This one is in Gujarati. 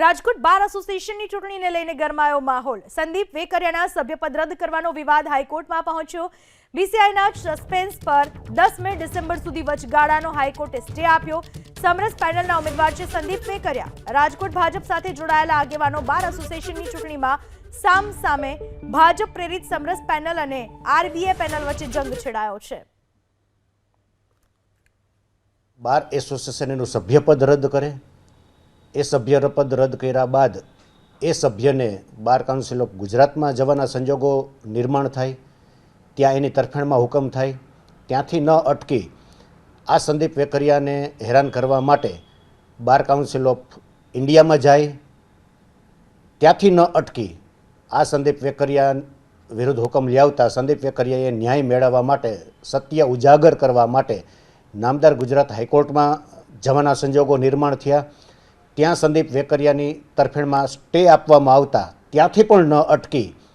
રાજકોટ બાર એસોસિએશનની ચૂંટણીને લઈને ગરમાયો માહોલ. સંદીપ વેકરિયાના સભ્યપદ રદ કરવાનો વિવાદ હાઈકોર્ટમાં પહોંચ્યો. બીસીઆઈના સસ્પેન્સ પર દસ મે ડિસેમ્બર સુધી વચગાળાનો હાઈકોર્ટે સ્ટે આપ્યો. સમરસ પેનલના ઉમેદવાર છે સંદીપ વેકરિયા. રાજકોટ ભાજપ સાથે જોડાયેલા આગેવાનો બાર એસોસિએશનની ચૂંટણીમાં સામ સામે ભાજપ પ્રેરિત સમરસ પેનલ અને આરબીએ પેનલ વચ્ચે જંગ છેડાયો છે. બાર એસોસિએશનનું સભ્યપદ રદ કરે. એ સભ્યપદ રદ કર્યા બાદ એ સભ્યને બાર કાઉન્સિલ ઓફ ગુજરાતમાં જવાના સંજોગો નિર્માણ થાય, ત્યાં એની તરફેણમાં હુકમ થાય, ત્યાંથી ન અટકી આ સંદીપ વેકરિયાને હેરાન કરવા માટે બાર કાઉન્સિલ ઓફ ઇન્ડિયામાં જાય, ત્યાંથી ન અટકી આ સંદીપ વેકરિયા વિરુદ્ધ હુકમ લ્યાવતા સંદીપ વેકરિયાએ ન્યાય મેળવવા માટે સત્ય ઉજાગર કરવા માટે નામદાર ગુજરાત હાઈકોર્ટમાં જવાના સંજોગો નિર્માણ થયા. ત્યાં સંદીપ વેકરિયાની તરફેણમાં સ્ટે આપવામાં આવતા ત્યાંથી પણ ન અટકી